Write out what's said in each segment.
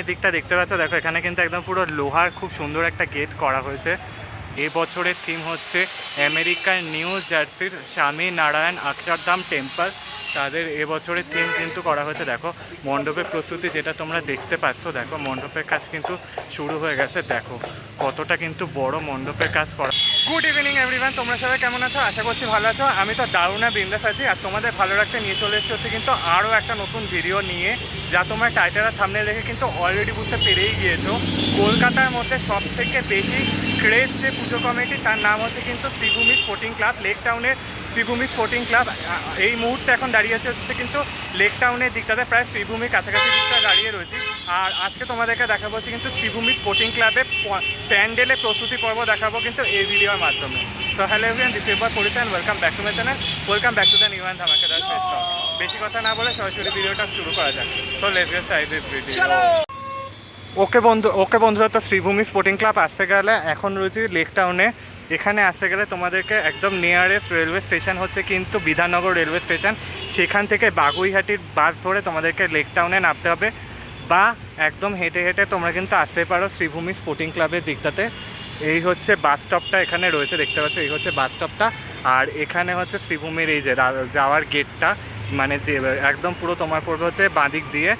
সামনের দিকটা দেখতে পাচ্ছ, দেখো এখানে কিন্তু একদম পুরো লোহার খুব সুন্দর একটা গেট করা হয়েছে। এই বছরের থিম হচ্ছে আমেরিকার নিউ জার্সির স্বামী নারায়ণ অক্ষরধাম টেম্পল তাদের এবছরের থিম কিন্তু করা হয়েছে। দেখো, মণ্ডপের প্রস্তুতি যেটা তোমরা দেখতে পাচ্ছ, দেখো মণ্ডপের কাজ কিন্তু শুরু হয়ে গেছে। দেখো, কতটা কিন্তু বড় মণ্ডপের কাজ করা গুড ইভিনিং এভরিওয়ান তোমরা সবাই কেমন আছো? আশা করছি ভালো আছো। আমি তো দারুণা বিন্দাস আছি আর তোমাদের ভালো রাখতে নিয়ে চলে এসেছি হচ্ছে কিন্তু আরও একটা নতুন ভিডিও নিয়ে, যা তোমরা টাইটেল আর থামনে দেখে কিন্তু অলরেডি বুঝতে পেরেই গিয়েছো। কলকাতার মধ্যে সব থেকে বেশি ক্রেজ যে পুজো কমিটি তার নাম হচ্ছে কিন্তু শ্রীভূমি স্পোর্টিং ক্লাব লেক টাউনের শ্রীভূমি স্পোর্টিং ক্লাব এই মুহূর্তে এখন দাঁড়িয়ে আছে হচ্ছে কিন্তু লেক টাউনের দিকটাতে প্রায় শ্রীভূমির কাছাকাছি দিকটা দাঁড়িয়ে রয়েছি। আর আজকে তোমাদেরকে দেখাবো হচ্ছে কিন্তু শ্রীভূমি স্পোর্টিং ক্লাবে প্যান্ডেলে প্রস্তুতি পর্ব দেখাবো কিন্তু এই ভিডিওর মাধ্যমে। তো হ্যালো এভরিয়ান দিস পরিচয় welcome back to my channel welcome back to the new and ধামাকাদার fest বেশি কথা না বলে সরাসরি ভিডিওটা শুরু করা যাক। তো let's get start this video okay বন্ধু ওকে বন্ধুরা তো শ্রীভূমি স্পোর্টিং ক্লাব আসতে গেলে এখন রয়েছে লেক টাউনে এখানে আসতে গেলে তোমাদেরকে একদম নিয়ারেস্ট রেলওয়ে স্টেশন হচ্ছে কিন্তু বিধাননগর রেলওয়ে স্টেশন সেখান থেকে বাগুইহাটির বাস ধরে তোমাদেরকে লেক টাউনে নামতে হবে। বা একদম হেঁটে হেঁটে তোমরা কিন্তু আসতে পারো শ্রীভূমি স্পোর্টিং ক্লাবের দিকটাতে। এই হচ্ছে বাস স্টপটা এখানে রয়েছে, দেখতে পাচ্ছ? এই হচ্ছে বাস স্টপটা আর এখানে হচ্ছে শ্রীভূমির এই যে যাওয়ার গেটটা মানে যে একদম পুরো তোমার পড়বে হচ্ছে বাঁদিক দিয়ে।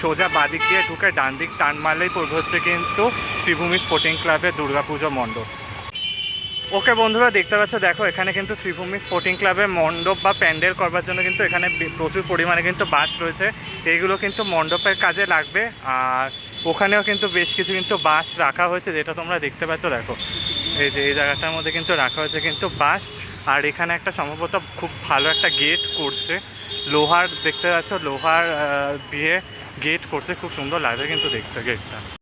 সোজা বাঁদিক দিয়ে ঢুকে ডান দিক টান মারলেই পড়বে হচ্ছে কিন্তু শ্রীভূমি স্পোর্টিং ক্লাবের দুর্গাপুজো মণ্ডপ। ওকে বন্ধুরা, দেখতে পাচ্ছ, দেখো, এখানে কিন্তু শ্রীভূমি স্পোর্টিং ক্লাবের মণ্ডপ বা প্যান্ডেল করবার জন্য কিন্তু এখানে প্রচুর পরিমাণে কিন্তু বাস রয়েছে। এইগুলো কিন্তু মণ্ডপের কাজে লাগবে। আর ওখানেও কিন্তু বেশ কিছু কিন্তু বাস রাখা হয়েছে, যেটা তোমরা দেখতে পাচ্ছ, দেখো। এই যে, এই জায়গাটার মধ্যে কিন্তু রাখা হয়েছে কিন্তু বাস। আর এখানে একটা সম্ভবত খুব ভালো একটা গেট করছে। লোহার, দেখতে পাচ্ছ, লোহার দিয়ে গেট করছে। খুব সুন্দর লাগছে কিন্তু দেখতে গেটটা।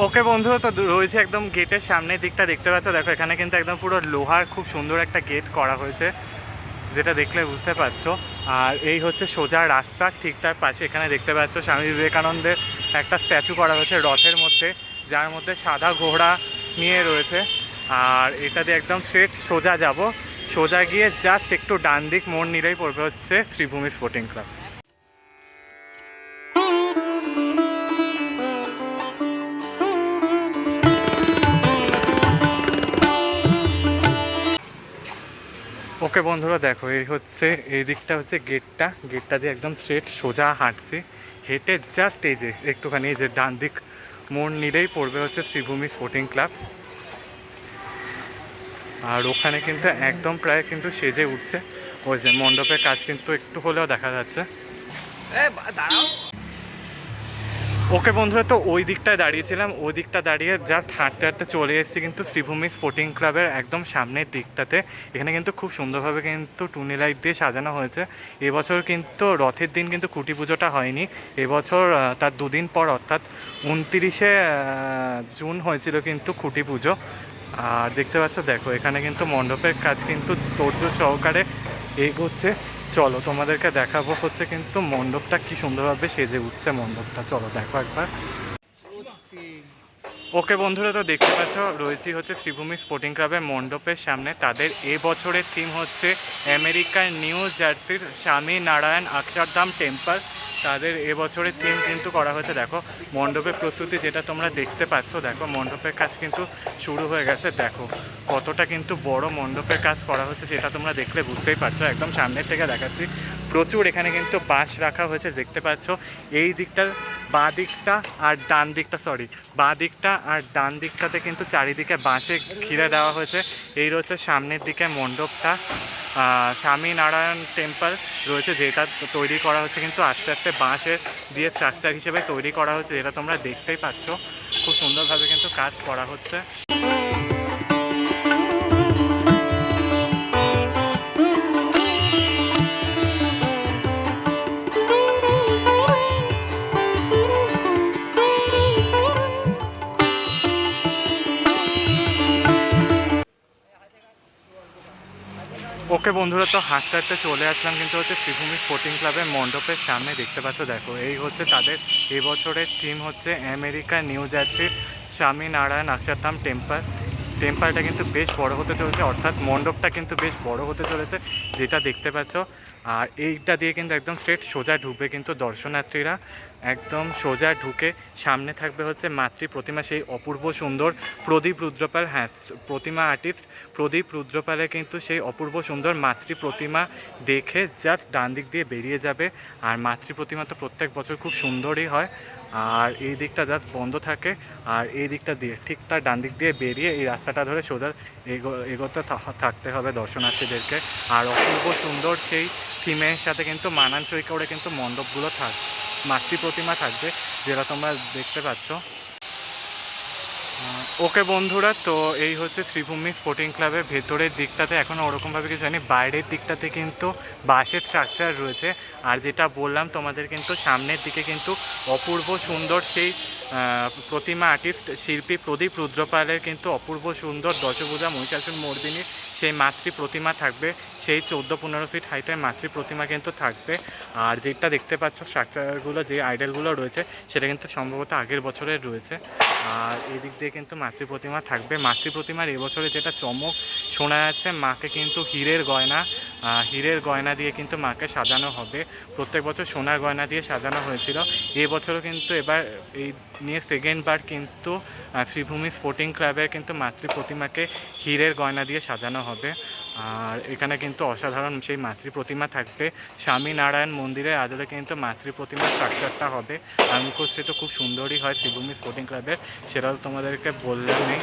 ওকে বন্ধু, তো রয়েছে একদম গেটের সামনের দিকটা দেখতে পাচ্ছ। দেখো, এখানে কিন্তু একদম পুরো লোহার খুব সুন্দর একটা গেট করা হয়েছে, যেটা দেখলে বুঝতে পারছ। আর এই হচ্ছে সোজা রাস্তা, ঠিক তার পাশে এখানে দেখতে পাচ্ছ স্বামী বিবেকানন্দের একটা স্ট্যাচু করা হয়েছে রথের মধ্যে, যার মধ্যে সাদা ঘোড়া নিয়ে রয়েছে। আর এটা দিয়ে একদম স্ট্রেট সোজা যাব। সোজা গিয়ে জাস্ট একটু ডান দিক মোড় নিলেই পড়বে হচ্ছে শ্রীভূমি স্পোর্টিং ক্লাব ওকে বন্ধুরা দেখো, এই হচ্ছে, এই দিকটা হচ্ছে গেটটা। গেটটা দিয়ে একদম স্ট্রেট সোজা হাঁটছি। হেঁটে জাস্ট এই যে, একটুখানি এই যে ডান দিক মোড় নিলেই পড়বে হচ্ছে শ্রীভূমি স্পোর্টিং ক্লাব আর ওখানে কিন্তু একদম প্রায় কিন্তু সেজে উঠছে। ওই যে মণ্ডপের কাজ কিন্তু একটু হলেও দেখা যাচ্ছে। ওকে বন্ধুরা, তো ওই দিকটায় দাঁড়িয়েছিলাম। ওই দিকটা দাঁড়িয়ে জাস্ট হাঁটতে হাঁটতে চলে এসেছি কিন্তু শ্রীভূমি স্পোর্টিং ক্লাবের একদম সামনের দিকটাতে। এখানে কিন্তু খুব সুন্দরভাবে কিন্তু টুনি লাইট দিয়ে সাজানো হয়েছে। এবছর কিন্তু রথের দিন কিন্তু কুটি পুজোটা হয়নি। এবছর তার দুদিন পর অর্থাৎ উনতিরিশে জুন হয়েছিল কিন্তু খুঁটি পুজো। আর দেখতে পাচ্ছ, দেখো, এখানে কিন্তু মণ্ডপের কাজ কিন্তু তোর্য সহকারে এগোচ্ছে। চলো তোমাদেরকে দেখাবো হচ্ছে কিন্তু মণ্ডপটা কি সুন্দরভাবে সেজে উঠছে মণ্ডপটা। চলো দেখো একবার। ওকে বন্ধুরা, তো দেখতে পাচ্ছ, রয়েছি হচ্ছে শ্রীভূমি স্পোর্টিং ক্লাবের মণ্ডপের সামনে। তাদের এ বছরের থিম হচ্ছে আমেরিকার নিউ জার্সির স্বামী নারায়ণ অক্ষরধাম টেম্পল তাদের এ বছরের থিম কিন্তু করা হয়েছে। দেখো মণ্ডপের প্রস্তুতি যেটা তোমরা দেখতে পাচ্ছ, দেখো, মণ্ডপের কাজ কিন্তু শুরু হয়ে গেছে। দেখো, কতটা কিন্তু বড় মণ্ডপের কাজ করা হচ্ছে, সেটা তোমরা দেখলে বুঝতেই পারছ। একদম সামনের থেকে দেখাচ্ছি। প্রচুর এখানে কিন্তু বাঁশ রাখা হয়েছে দেখতে পাচ্ছ। এই দিকটার বাঁ দিকটা আর ডান দিকটা সরি বাঁ দিকটা আর ডান দিকটাতে কিন্তু চারিদিকে বাঁশে ঘিরে দেওয়া হয়েছে। এই রয়েছে সামনের দিকে মণ্ডপটা। আহ, স্বামী নারায়ণ টেম্পল রয়েছে যেটা তৈরি করা হচ্ছে কিন্তু আস্তে আস্তে বাঁশের দিয়ে স্ট্রাকচার হিসেবে তৈরি করা হচ্ছে যেটা তোমরা দেখতেই পাচ্ছ। খুব সুন্দরভাবে কিন্তু কাজ করা হচ্ছে। ওকে বন্ধুরা, তো হাঁটতে হাঁটতে চলে আসলাম কিন্তু হচ্ছে শ্রীভূমি স্পোর্টিং ক্লাবের মণ্ডপের সামনে দেখতে পাচ্ছ। দেখো, এই হচ্ছে তাদের এবছরের থিম হচ্ছে আমেরিকা, নিউ জার্সির স্বামী নারায়ণ অক্ষরধাম টেম্পল টেম্পলটা কিন্তু বেশ বড় হতে চলেছে, অর্থাৎ মণ্ডপটা কিন্তু বেশ বড় হতে চলেছে, যেটা দেখতে পাচ্ছ। আর এইটা দিয়ে কিন্তু একদম স্ট্রেট সোজা ঢুকবে কিন্তু দর্শনার্থীরা। একদম সোজা ঢুকে সামনে থাকবে হচ্ছে মাতৃ প্রতিমা, সেই অপূর্ব সুন্দর প্রদীপ রুদ্রপাল। হ্যাঁ প্রতিমা আর্টিস্ট প্রদীপ রুদ্রপালে কিন্তু সেই অপূর্ব সুন্দর মাতৃ প্রতিমা দেখে জাস্ট ডান দিক দিয়ে বেরিয়ে যাবে। আর মাতৃ প্রতিমা তো প্রত্যেক বছর খুব সুন্দরই হয়। আর এই দিকটা জাস্ট বন্ধ থাকে। আর এই দিকটা দিয়ে ঠিক তার ডান দিক দিয়ে বেরিয়ে এই রাস্তাটা ধরে সোজা এগো, এগোতে থাকতে হবে দর্শনার্থীদেরকে। আর অপূর্ব সুন্দর সেই থিমের সাথে কিন্তু মানানসই করে কিন্তু মণ্ডপগুলো থাক মাতৃ প্রতিমা থাকবে, যেটা তোমরা দেখতে পাচ্ছ। ওকে বন্ধুরা, তো এই হচ্ছে শ্রীভূমি স্পোর্টিং ক্লাবের ভেতরের দিকটাতে। এখনও ওরকমভাবে কিছু হয়নি, বাইরের দিকটাতে কিন্তু বাসের স্ট্রাকচার রয়েছে। আর যেটা বললাম, তোমাদের কিন্তু সামনের দিকে কিন্তু অপূর্ব সুন্দর সেই প্রতিমা আর্টিস্ট শিল্পী প্রদীপ রুদ্রপালের কিন্তু অপূর্ব সুন্দর দশভূজা মহিষাসুর মর্দিনীর সেই মাতৃ প্রতিমা থাকবে, সেই চোদ্দ পনেরো ফিট হাইটের মাতৃ প্রতিমা কিন্তু থাকবে। আর যেটা দেখতে পাচ্ছ স্ট্রাকচারগুলো যে আইডলগুলো রয়েছে, সেটা কিন্তু সম্ভবত আগের বছরের রয়েছে। আর এদিক দিয়ে কিন্তু মাতৃ প্রতিমা থাকবে। মাতৃ প্রতিমার এবছরে যেটা চমক শোনা যাচ্ছে, মাকে কিন্তু হীরের গয়না হীরের গয়না দিয়ে কিন্তু মাকে সাজানো হবে। প্রত্যেক বছর সোনার গয়না দিয়ে সাজানো হয়েছিল। এবছরও কিন্তু এবার এই নিয়ে সেকেন্ড বার কিন্তু শ্রীভূমি স্পোর্টিং ক্লাবের কিন্তু মাতৃ প্রতিমাকে হীরের গয়না দিয়ে সাজানো হবে। আর এখানে কিন্তু অসাধারণ সেই মাতৃ প্রতিমা থাকবে। স্বামী নারায়ণ মন্দিরের আদলে কিন্তু মাতৃ প্রতিমার স্ট্রাকচারটা হবে। আর মুখশ্রী তো খুব সুন্দরই হয় শ্রীভূমি স্পোর্টিং ক্লাবের সেটাও তোমাদেরকে বললাম নেই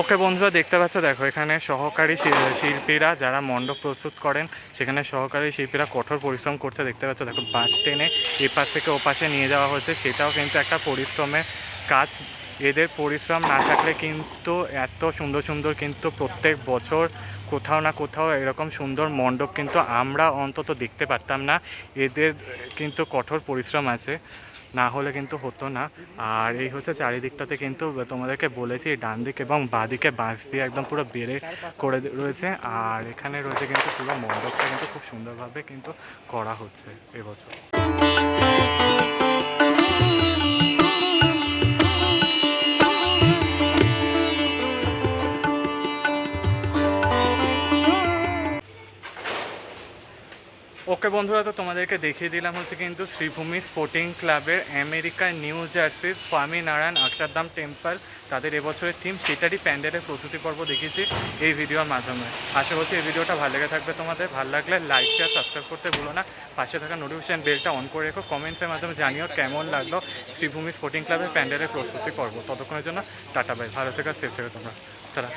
ওকে বন্ধুরা, দেখতে পাচ্ছ? দেখো, এখানে সহকারী শিল্পীরা যারা মণ্ডপ প্রস্তুত করেন, সেখানে সহকারী শিল্পীরা কঠোর পরিশ্রম করছে। দেখতে পাচ্ছ? দেখো, বাস টেনে এ পাশ থেকে ওপাশে নিয়ে যাওয়া হচ্ছে। সেটাও কিন্তু একটা পরিশ্রমের কাজ। এদের পরিশ্রম না থাকলে কিন্তু এত সুন্দর সুন্দর কিন্তু প্রত্যেক বছর কোথাও না কোথাও এরকম সুন্দর মণ্ডপ কিন্তু আমরা অন্তত দেখতে পারতাম না। এদের কিন্তু কঠোর পরিশ্রম আছে। না হলে কিন্তু হতো না। আর এই হচ্ছে চারিদিকটাতে কিন্তু তোমাদেরকে বলেছি, ডান দিক এবং বাঁদিকে বাঁশ দিয়ে একদম পুরো বেড়ে করে রয়েছে। আর এখানে রয়েছে কিন্তু পুরো মণ্ডপটা কিন্তু খুব সুন্দরভাবে কিন্তু করা হচ্ছে এবছর। ওকে বন্ধুরা, তো তোমাদেরকে দেখিয়ে দিলাম হচ্ছে কিন্তু শ্রীভূমি স্পোর্টিং ক্লাবের আমেরিকার নিউ জার্সির স্বামী নারায়ণ অক্ষরধাম টেম্পল। তাদের এবছরের থিম সেটারই প্যান্ডেলের প্রস্তুতি পর্ব দেখিয়েছি এই ভিডিওর মাধ্যমে। আশা করছি এই ভিডিওটা ভালো লেগে থাকবে তোমাদের। ভালো লাগলে লাইক শেয়ার সাবস্ক্রাইব করতে ভুলো না। পাশে থাকা নোটিফিকেশন বেলটা অন করে রেখো। কমেন্টসের মাধ্যমে জানিও কেমন লাগল শ্রীভূমি স্পোর্টিং ক্লাবের প্যান্ডেলের প্রস্তুতি পর্ব। ততক্ষণের জন্য টাটা বাই ভালো থেকে সেফ থেকে তোমরা। তারা